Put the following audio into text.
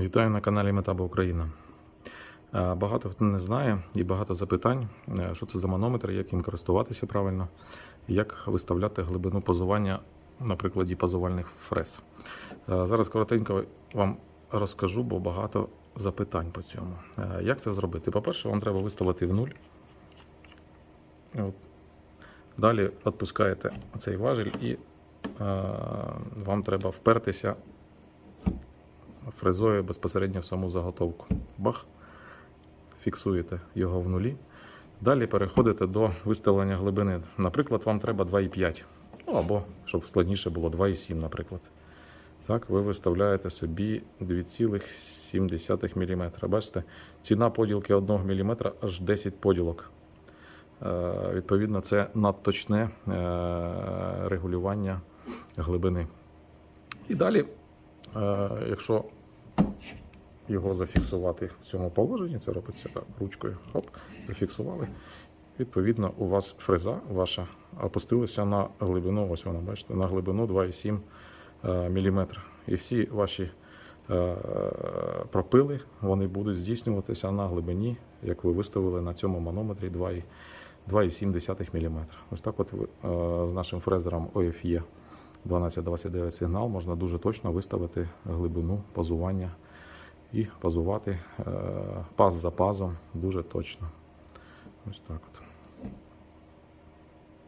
Вітаю на каналі Метаба Україна. Е, Багато хто не знає і багато запитань, е, що це за манометр, як їм користуватися правильно, як виставляти глибину позування на прикладі позувальних фрез. Е, Зараз коротенько вам розкажу, бо багато запитань по цьому. Як це зробити? По-перше, вам треба виставити в нуль. От. Далі відпускаєте цей важіль і вам треба впертися фрезою безпосередньо в саму заготовку. Бах, фіксуєте його в нулі. Далі переходите до виставлення глибини. Наприклад, вам треба 2,5. Ну або, щоб складніше було, 2,7, наприклад. Так, ви виставляєте собі 2,7 мм. Бачите, ціна поділки 1 мм аж 10 поділок. Е, Відповідно, це надточне е, регулювання глибини. І далі, е, якщо його зафіксувати в цьому положенні, це робиться так, ручкою, хоп, зафіксували. Відповідно, у вас фреза ваша опустилася на глибину, ось вона, бачите, на глибину 2,7 мм. І всі ваші е, пропили вони будуть здійснюватися на глибині, як ви виставили на цьому манометрі 2,7 2,7 мм. Ось так от е, з нашим фрезером OFE 1229 сигнал можна дуже точно виставити глибину пазування і пазувати е, паз за пазом дуже точно. Ось так от.